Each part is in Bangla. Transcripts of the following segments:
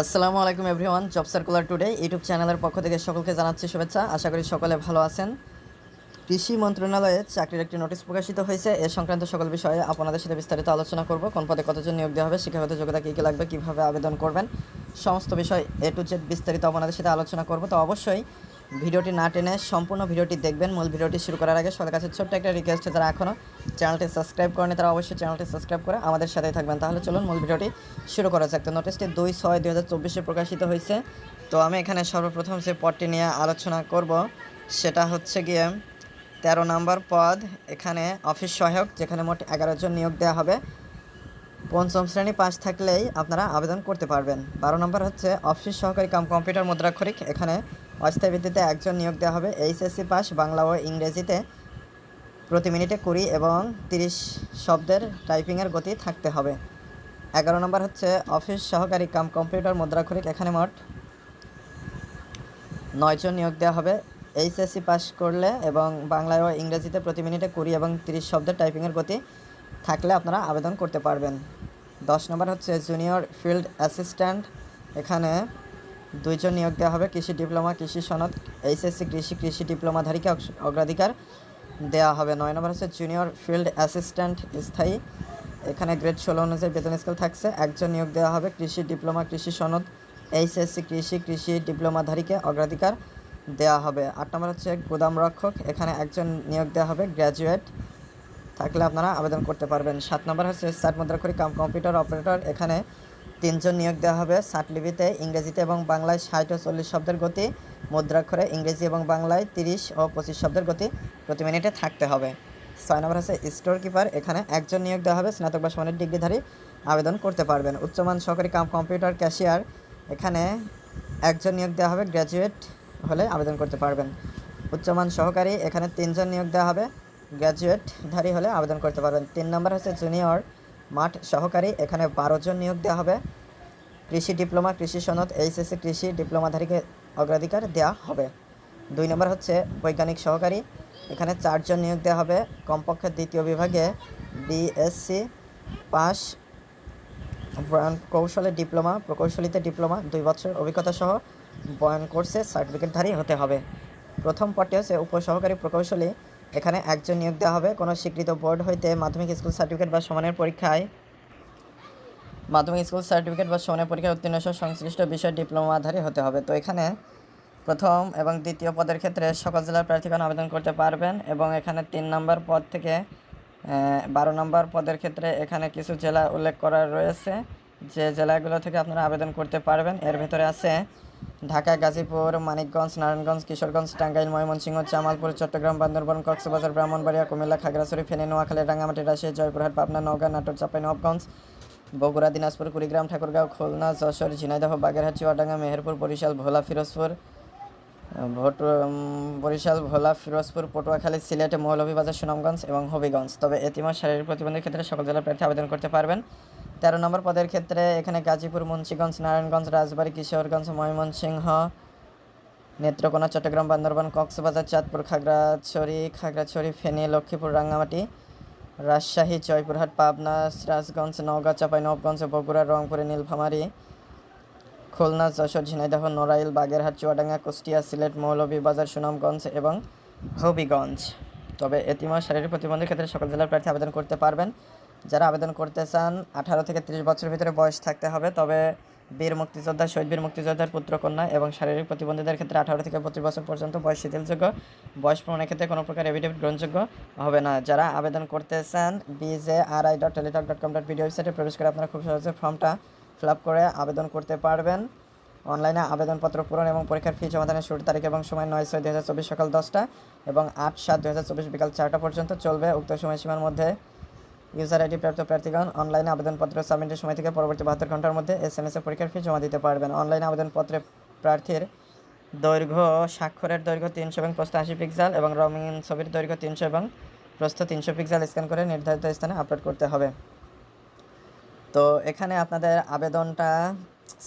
আসসালামু আলাইকুম everyone, job circular today, YouTube চ্যানেলের পক্ষ থেকে সকলকে জানাচ্ছি শুভেচ্ছা। আশা করি সকলে ভালো আছেন। কৃষি মন্ত্রণালয়ে চাকরির একটি নোটিশ প্রকাশিত হয়েছে। এ সংক্রান্ত সকল বিষয়ে আপনাদের সাথে বিস্তারিত আলোচনা করব। কোন পদে কতজন নিয়োগ দেওয়া হবে, শিক্ষাগত যোগ্যতা কী কী লাগবে, কীভাবে আবেদন করবেন, সমস্ত বিষয় এ টু জেড বিস্তারিত আপনাদের সাথে আলোচনা করব। তো অবশ্যই ভিডিওটি না টেনে সম্পূর্ণ ভিডিওটি দেখবেন। মূল ভিডিওটি শুরু করার আগে সবার কাছে ছোট্ট একটা রিকোয়েস্ট যারা এখনও চ্যানেলটি সাবস্ক্রাইব করেনি তারা অবশ্যই চ্যানেলটি সাবস্ক্রাইব করে আমাদের সাথেই থাকবেন। তাহলে চলুন মূল ভিডিওটি শুরু করা যাক। তো নোটিশটি দুই ছয় দুই হাজার চব্বিশে প্রকাশিত হয়েছে। তো আমি এখানে সর্বপ্রথম যে পদটি নিয়ে আলোচনা করব, সেটা হচ্ছে গিয়ে তেরো নম্বর পদ। এখানে অফিস সহায়ক, যেখানে মোট এগারো জন নিয়োগ দেওয়া হবে। পঞ্চম শ্রেণি পাস থাকলেই আপনারা আবেদন করতে পারবেন। বারো নম্বর হচ্ছে, অফিস সহকারী কাম, কম্পিউটার মুদ্রাক্ষরিক। এখানে অস্থায়ী ভিত্তিতে একজন নিয়োগ দেওয়া হবে। এইচএসসি পাস বাংলা ও ইংরেজিতে প্রতি মিনিটে কুড়ি এবং তিরিশ শব্দের টাইপিংয়ের গতি থাকতে হবে। এগারো নম্বর হচ্ছে, অফিস সহকারী কাম, কম্পিউটার মুদ্রাক্ষরিক। এখানে মোট নয়জন নিয়োগ দেওয়া হবে। এইচএসসি পাস করলে এবং বাংলায় ও ইংরেজিতে প্রতি মিনিটে কুড়ি এবং তিরিশ শব্দের টাইপিংয়ের গতি থাকলে আপনারা আবেদন করতে পারবেন। দশ নম্বর হচ্ছে জুনিয়র ফিল্ড অ্যাসিস্ট্যান্ট এখানে দুইজন নিয়োগ দেওয়া হবে, কৃষি ডিপ্লোমা, কৃষি সনদ, এইচএসসি কৃষি কৃষি ডিপ্লোমাধারীকে অগ্র- অগ্রাধিকার দেওয়া হবে। নয় নম্বর হচ্ছে জুনিয়র ফিল্ড অ্যাসিস্ট্যান্ট স্থায়ী। এখানে গ্রেড ষোলো অনুযায়ী বেতন স্কেল থাকছে। একজন নিয়োগ দেওয়া হবে, কৃষি ডিপ্লোমা, কৃষি সনদ, এইচএসসি কৃষি কৃষি ডিপ্লোমাধারীকে, অগ্রাধিকার দেওয়া হবে। আট নম্বর হচ্ছে গোদাম রক্ষক। এখানে একজন নিয়োগ দেওয়া হবে গ্র্যাজুয়েট থাকলে আপনারা আবেদন করতে পারবেন। সাত নম্বর হচ্ছে সাত মুদ্রাক্ষরী কাম কম্পিউটার অপারেটর। এখানে তিনজন নিয়োগ দেওয়া হবে। লিপিতে ইংরেজিতে এবং বাংলায় ষাট ও চল্লিশ শব্দের গতি, মুদ্রাক্ষরে ইংরেজি এবং বাংলায় তিরিশ ও পঁচিশ শব্দের গতি প্রতি মিনিটে থাকতে হবে। ছয় নম্বর হচ্ছে স্টোর কিপার এখানে একজন নিয়োগ দেওয়া হবে। স্নাতক বা সমানের ডিগ্রিধারী আবেদন করতে পারবেন। উচ্চমান সহকারী কাম কম্পিউটার ক্যাশিয়ার। এখানে একজন নিয়োগ দেওয়া হবে। গ্র্যাজুয়েট হলে আবেদন করতে পারবেন। উচ্চমান সহকারী। এখানে তিনজন নিয়োগ দেওয়া হবে। গ্র্যাজুয়েটধারী হলে আবেদন করতে পারবেন। তিন নম্বর হচ্ছে জুনিয়র মাঠ সহকারী, এখানে বারো জন নিয়োগ দেওয়া হবে। কৃষি ডিপ্লোমা, কৃষি সনদ, এইচএসসি কৃষি ডিপ্লোমাধারীকে অগ্রাধিকার দেওয়া হবে। দুই নম্বর হচ্ছে বৈজ্ঞানিক সহকারী, এখানে চারজন নিয়োগ দেওয়া হবে। কমপক্ষে দ্বিতীয় বিভাগে বিএসসি পাস, বয়ান কৌশলে ডিপ্লোমা, প্রকৌশলীতে ডিপ্লোমা, দুই বছর অভিজ্ঞতা সহ বয়ন কোর্সে সার্টিফিকেটধারী হতে হবে। প্রথম পদটি হচ্ছে উপসহকারী, প্রকৌশলী এখানে একজন নিয়োগ দেওয়া হবে। কোনো স্বীকৃত বোর্ড হইতে মাধ্যমিক স্কুল সার্টিফিকেট বা সমানের পরীক্ষায় মাধ্যমিক স্কুল সার্টিফিকেট বা সমানের পরীক্ষায় উত্তীর্ণ সংশ্লিষ্ট বিষয় ডিপ্লোমাধারী হতে হবে। তো এখানে প্রথম এবং দ্বিতীয় পদের ক্ষেত্রে সকল জেলার প্রার্থীগণ আবেদন করতে পারবেন এবং এখানে তিন নম্বর পদ থেকে বারো নম্বর পদের ক্ষেত্রে এখানে কিছু জেলা উল্লেখ করা রয়েছে। যে জেলাগুলো থেকে আপনারা আবেদন করতে পারবেন, এর ভেতরে আছে ঢাকা, গাজীপুর, মানিকগঞ্জ, নারায়ণগঞ্জ, কিশোরগঞ্জ, টাঙ্গাইল, ময়মনসিংহ, জামালপুর, চট্টগ্রাম, বান্দরবান, কক্সবাজার, ব্রাহ্মণবাড়িয়া, কুমিল্লা, খাগড়াছড়ি, ফেনী, নোয়াখালী, রাঙ্গামাটি, রাজশাহী, জয়পুরহাট, পাবনা, নওগাঁ, নাটোর চাঁপাইনবাবগঞ্জ বগুড়া, দিনাজপুর, কুড়িগ্রাম, ঠাকুরগাঁও, খুলনা, যশোর, ঝিনাইদহ, বাগেরহাট, চুয়াডাঙ্গা, মেহেরপুর, বরিশাল, ভোলা, ফিরোজপুর, ভোট বরিশাল, ভোলা, ফিরোজপুর, পটুয়াখালী, সিলেট, মৌলভীবাজার, সুনামগঞ্জ এবং হবিগঞ্জ। তবে এতিমাস শারীরিক প্রতিবন্ধীর ক্ষেত্রে সকল জেলার প্রার্থী আবেদন করতে পারবেন। তেরো নম্বর পদের ক্ষেত্রে এখানে গাজীপুর, মুন্সিগঞ্জ, নারায়ণগঞ্জ, রাজবাড়ী, কিশোরগঞ্জ, ময়মনসিংহ, নেত্রকোনা, চট্টগ্রাম, বান্দরবান, কক্সবাজার, চাঁদপুর, খাগড়াছড়ি খাগড়াছড়ি, ফেনী, লক্ষ্মীপুর, রাঙ্গামাটি, রাজশাহী, জয়পুরহাট, পাবনা, সিরাজগঞ্জ, নওগাঁ চাঁপাইনবাবগঞ্জ বগুড়া, রংপুরে, নীলফামারী, খুলনা, যশোর, ঝিনাইদহ, নড়াইল, বাগেরহাট, চুয়াডাঙ্গা, কুষ্টিয়া, সিলেট মৌলভীবাজার সুনামগঞ্জ এবং হবিগঞ্জ। তবে এতিমা শারীরিক প্রতিবন্ধীর ক্ষেত্রে সকল জেলার প্রার্থী আবেদন করতে পারবেন। যারা আবেদন করতে চান, আঠারো থেকে তিরিশ বছরের ভিতরে বয়স থাকতে হবে, তবে বীর মুক্তিযোদ্ধা, শহীদ বীর মুক্তিযোদ্ধার পুত্রকন্যা এবং শারীরিক প্রতিবন্ধীদের ক্ষেত্রে আঠারো থেকে পঁচিশ বছর পর্যন্ত বয়স শিথিলযোগ্য, বয়স প্রমাণের ক্ষেত্রে কোনো প্রকার এভিডেভিট গ্রহণযোগ্য হবে না। যারা আবেদন করতে চান B J R I dot Teletalk dot com dot B D ওয়েবসাইটে প্রবেশ করে আপনারা খুব সহজে ফর্মটা ফিল আপ করে আবেদন করতে পারবেন। অনলাইনে আবেদনপত্র পূরণ এবং পরীক্ষার ফি জমাদানের শুরু তারিখ এবং সময় নয় ছয় দু হাজার চব্বিশ সকাল দশটা এবং আট সাত দু হাজার চব্বিশ বিকাল চারটা পর্যন্ত চলবে। উক্ত সময়সীমার মধ্যে ইউজার আইডি প্রাপ্ত প্রার্থীগণ অনলাইনে আবেদনপত্র সাবমিটের সময় থেকে পরবর্তী বাহাত্তর ঘণ্টার মধ্যে এস এম এস পরীক্ষার ফি জমা দিতে পারবেন। অনলাইনে আবেদনপত্রে প্রার্থীর দৈর্ঘ্য, স্বাক্ষরের দৈর্ঘ্য তিনশো এবং প্রস্থ আশি পিক্সেল এবং রঙিন ছবির দৈর্ঘ্য তিনশো এবং প্রস্থ তিনশো পিক্সেল স্ক্যান করে নির্ধারিত স্থানে আপলোড করতে হবে। তো এখানে আপনাদের আবেদনটা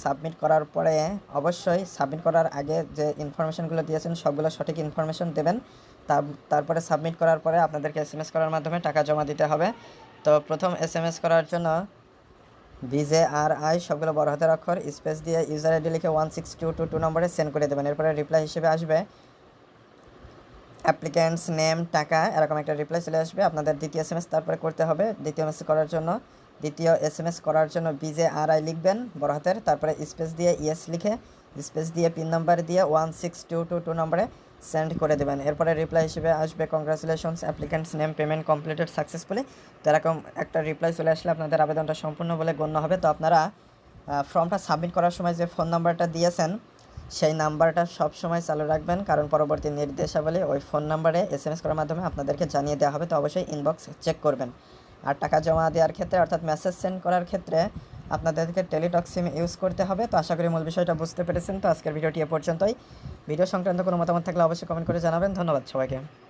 সাবমিট করার পরে অবশ্যই সাবমিট করার আগে যে ইনফরমেশনগুলো দিয়েছেন, সবগুলো সঠিক ইনফরমেশন দেবেন। তারপরে সাবমিট করার পরে আপনাদেরকে এস এম এস করার মাধ্যমে টাকা জমা দিতে হবে। তো প্রথম এস এম এস করার জন্য বিজে আর আই সবগুলো বড় হাতের অক্ষর, স্পেস দিয়ে ইউজার আইডি লিখে one six two two two নম্বরে সেন্ড করে দেবেন। এরপরে রিপ্লাই হিসেবে আসবে অ্যাপ্লিক্যান্টস নেম টাকা, এরকম একটা রিপ্লাই চলে আসবে। আপনাদের দ্বিতীয় এস এম এস তারপরে করতে হবে। দ্বিতীয় এস করার জন্য, দ্বিতীয় এস এম এস করার জন্য বিজে আর আই লিখবেন বড় হাতের, তারপরে স্পেস দিয়ে ইয়েস লিখে স্পেস দিয়ে পিন নাম্বার দিয়ে one six two two two নম্বরে সেন্ড করে দেবেন। এরপরে রিপ্লাই হিসেবে আসবে congratulations applicants name payment completed successfully তো এরকম একটা রিপ্লাই চলে আসলে আপনাদের আবেদনটা সম্পূর্ণ বলে গণ্য হবে। তো আপনারা ফর্মটা সাবমিট করার সময় যে ফোন নাম্বারটা দিয়েছেন, সেই নাম্বারটা সব সময় চালু রাখবেন। কারণ পরবর্তী নির্দেশাবলী ওই ফোন নাম্বারে এস এম এস করার মাধ্যমে আপনাদেরকে জানিয়ে দেওয়া হবে। তো অবশ্যই ইনবক্স চেক করবেন। আর টাকা জমা দেওয়ার ক্ষেত্রে, অর্থাৎ মেসেজ সেন্ড করার ক্ষেত্রে আপনাদেরকে টেলিটক সিম ইউজ করতে হবে। তো আশা করি মূল বিষয়টা বুঝতে পেরেছেন। তো আজকের ভিডিওটি এ পর্যন্তই। ভিডিও সংক্রান্ত কোনো মতামত থাকলে অবশ্যই কমেন্ট করে জানাবেন। ধন্যবাদ সবাইকে।